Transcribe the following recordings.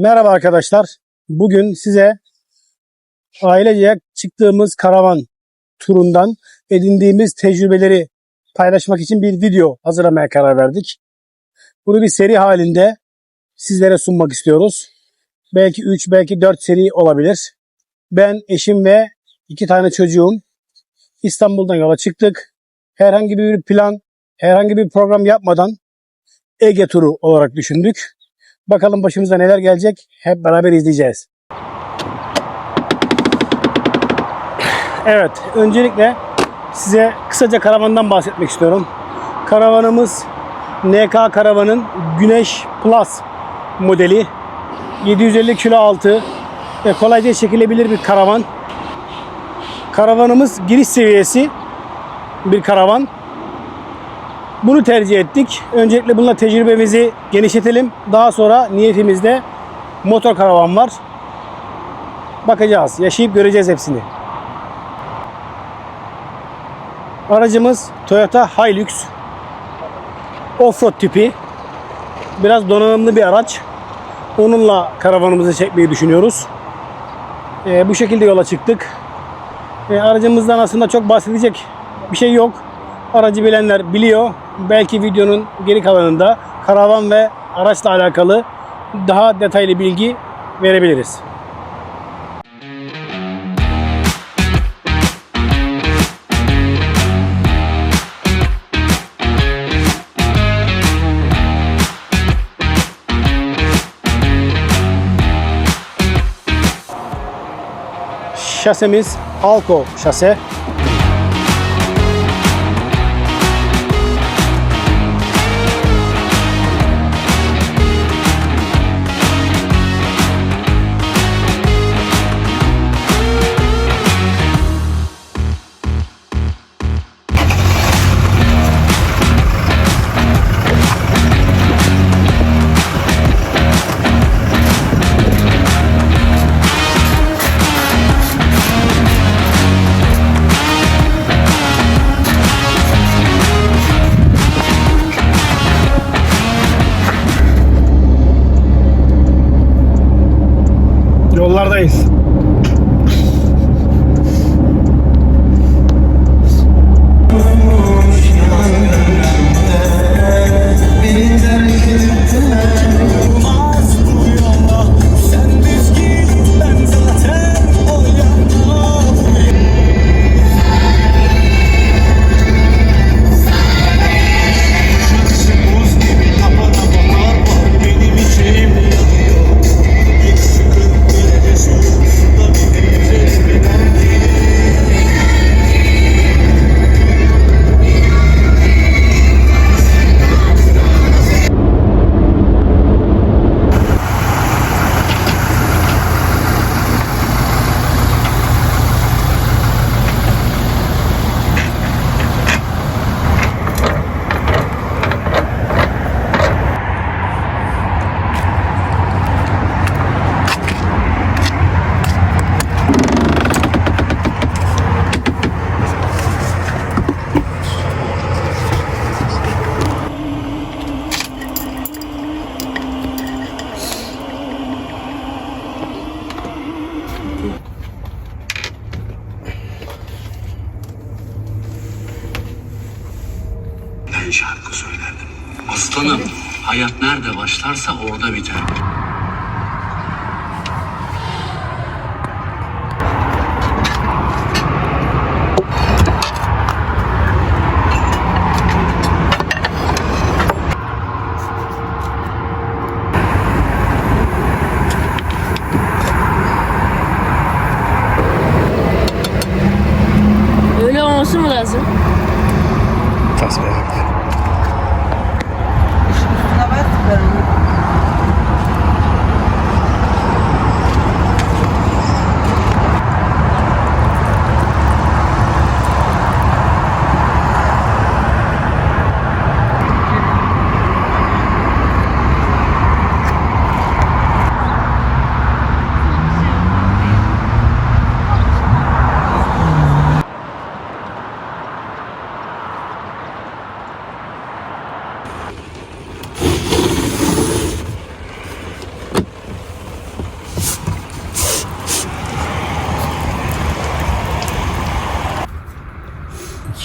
Merhaba arkadaşlar. Bugün size ailece çıktığımız karavan turundan edindiğimiz tecrübeleri paylaşmak için bir video hazırlamaya karar verdik. Bunu bir seri halinde sizlere sunmak istiyoruz. Belki 3, belki 4 seri olabilir. Ben, eşim ve iki tane çocuğum İstanbul'dan yola çıktık. Herhangi bir plan, herhangi bir program yapmadan Ege turu olarak düşündük. Bakalım başımıza neler gelecek hep beraber izleyeceğiz. Evet, öncelikle size kısaca karavandan bahsetmek istiyorum. Karavanımız NK Karavan'ın Güneş Plus modeli. 750 kilo altı ve kolayca çekilebilir bir karavan. Karavanımız giriş seviyesi bir karavan. Bunu tercih ettik. Öncelikle bununla tecrübemizi genişletelim. Daha sonra niyetimizde motor karavan var. Bakacağız. Yaşayıp göreceğiz hepsini. Aracımız Toyota Hilux. Offroad tipi. Biraz donanımlı bir araç. Onunla karavanımızı çekmeyi düşünüyoruz. Ee, bu şekilde yola çıktık. Ee, aracımızdan aslında çok bahsedecek bir şey yok. Aracı bilenler biliyor. Belki videonun geri kalanında karavan ve araçla alakalı daha detaylı bilgi verebiliriz. Şasemiz Alco şase. Başlarsa orada biter. Öyle olması mı lazım?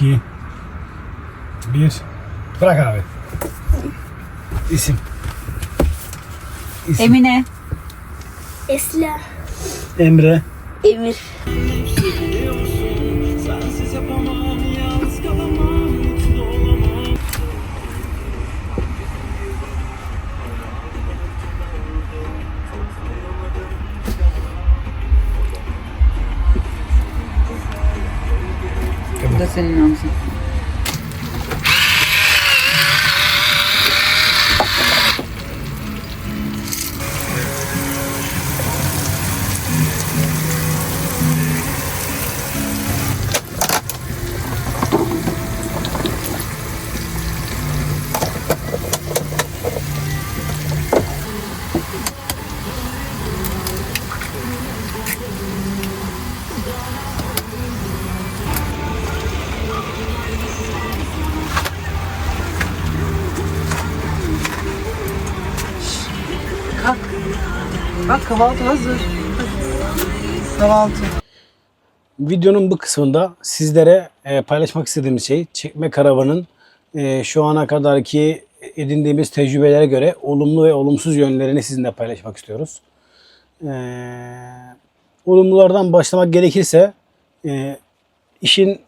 2 1 Bırak abi. İsim. İsim. Emine. Esla. Emre. Emir. Bak kahvaltı hazır. Kahvaltı. Videonun bu kısmında sizlere e, paylaşmak istediğim şey çekme karavanın e, şu ana kadarki edindiğimiz tecrübelere göre olumlu ve olumsuz yönlerini sizinle paylaşmak istiyoruz. E, olumlulardan başlamak gerekirse e, işin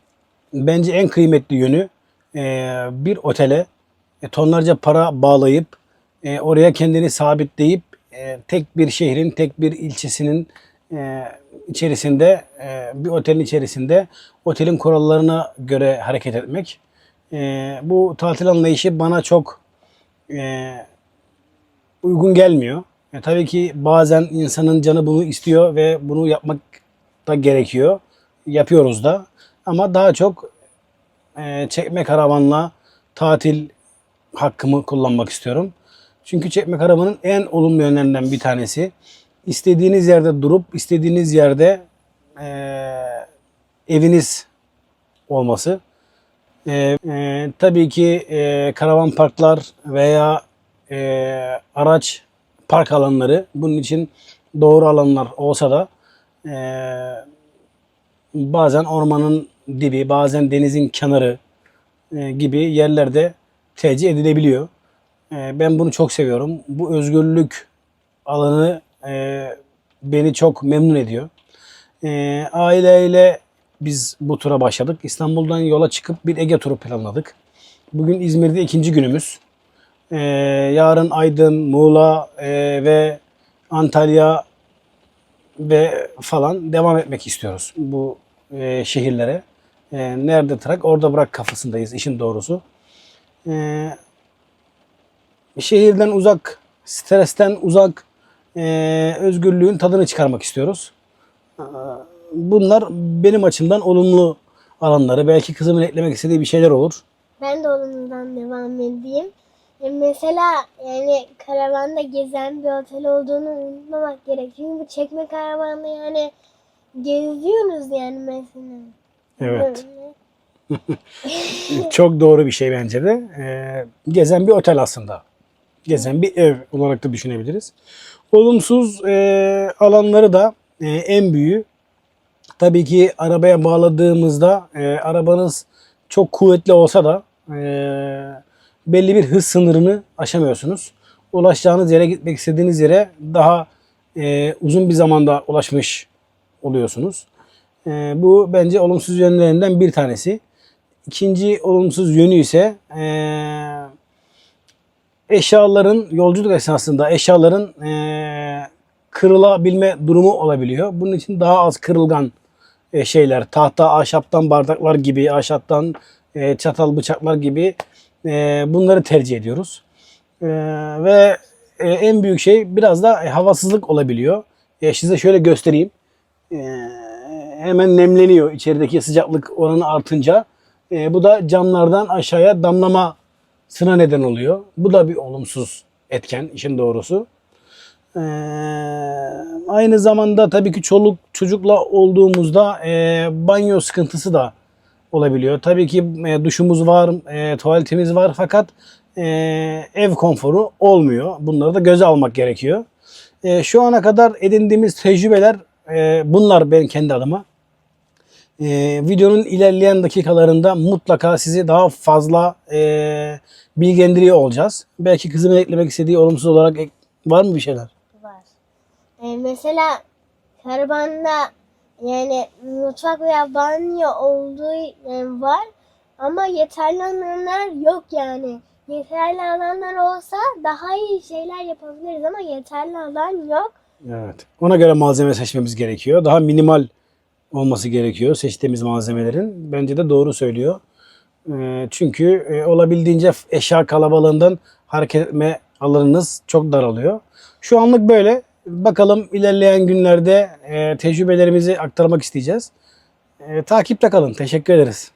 bence en kıymetli yönü e, bir otele e, tonlarca para bağlayıp e, oraya kendini sabitleyip e, tek bir şehrin, tek bir ilçesinin e, içerisinde e, bir otelin içerisinde otelin kurallarına göre hareket etmek. E, bu tatil anlayışı bana çok uygun gelmiyor. Tabii ki bazen insanın canı bunu istiyor ve bunu yapmak da gerekiyor. Yapıyoruz da. Ama daha çok e, çekme karavanla tatil hakkımı kullanmak istiyorum. Çünkü çekme karavanın en olumlu yönlerinden bir tanesi istediğiniz yerde durup istediğiniz yerde e, eviniz olması. E, e, tabii ki e, karavan parklar veya e, araç park alanları bunun için doğru alanlar olsa da e, bazen ormanın dibi, bazen denizin kenarı e, gibi yerlerde tercih edilebiliyor. E, ben bunu çok seviyorum. Bu özgürlük alanı e, beni çok memnun ediyor. E, aileyle biz bu tura başladık. İstanbul'dan yola çıkıp bir Ege turu planladık. Bugün İzmir'de ikinci günümüz. E, yarın Aydın, Muğla e, ve Antalya ve falan devam etmek istiyoruz bu e, şehirlere. E, nerede trak orada bırak kafasındayız işin doğrusu. E, şehirden uzak, stresten uzak, e, özgürlüğün tadını çıkarmak istiyoruz. E, Bunlar benim açımdan olumlu alanları. Belki kızımın eklemek istediği bir şeyler olur. Ben de olumludan devam edeyim. E, mesela yani karavanda gezen bir otel olduğunu unutmamak gerek. Çünkü bu çekme karavanda yani geziyoruz yani mesela. Evet. Çok doğru bir şey bence de. Ee, gezen bir otel aslında. Gezen bir ev olarak da düşünebiliriz. Olumsuz e, alanları da e, en büyüğü tabii ki arabaya bağladığımızda e, arabanız çok kuvvetli olsa da e, belli bir hız sınırını aşamıyorsunuz. Ulaşacağınız yere gitmek istediğiniz yere daha e, uzun bir zamanda ulaşmış oluyorsunuz. E, bu bence olumsuz yönlerinden bir tanesi. İkinci olumsuz yönü ise eee, eşyaların yolculuk esnasında eşyaların eee, kırılabilme durumu olabiliyor. Bunun için daha az kırılgan e, şeyler, tahta, ahşaptan bardaklar gibi, ahşaptan e, çatal, bıçaklar gibi e, bunları tercih ediyoruz. E, ve e, en büyük şey biraz da e, havasızlık olabiliyor. E, size şöyle göstereyim. E, hemen nemleniyor içerideki sıcaklık oranı artınca. E, bu da camlardan aşağıya damlamasına neden oluyor. Bu da bir olumsuz etken işin doğrusu. E, aynı zamanda tabii ki çoluk çocukla olduğumuzda e, banyo sıkıntısı da olabiliyor. Tabii ki e, duşumuz var, e, tuvaletimiz var fakat e, ev konforu olmuyor. Bunları da göze almak gerekiyor. E, şu ana kadar edindiğimiz tecrübeler e, bunlar ben kendi adıma. Ee, videonun ilerleyen dakikalarında mutlaka sizi daha fazla e, bilgilendiriyor olacağız. Belki kızımın eklemek istediği olumsuz olarak ek- var mı bir şeyler? var. E, mesela karavanda yani mutfak veya banyo olduğu yani var ama yeterli alanlar yok yani. Yeterli alanlar olsa daha iyi şeyler yapabiliriz ama yeterli alan yok. Evet. Ona göre malzeme seçmemiz gerekiyor. Daha minimal olması gerekiyor seçtiğimiz malzemelerin. Bence de doğru söylüyor. Ee, çünkü e, olabildiğince eşya kalabalığından hareket etme alanınız çok daralıyor. Şu anlık böyle. Bakalım ilerleyen günlerde e, tecrübelerimizi aktarmak isteyeceğiz. E, takipte kalın. Teşekkür ederiz.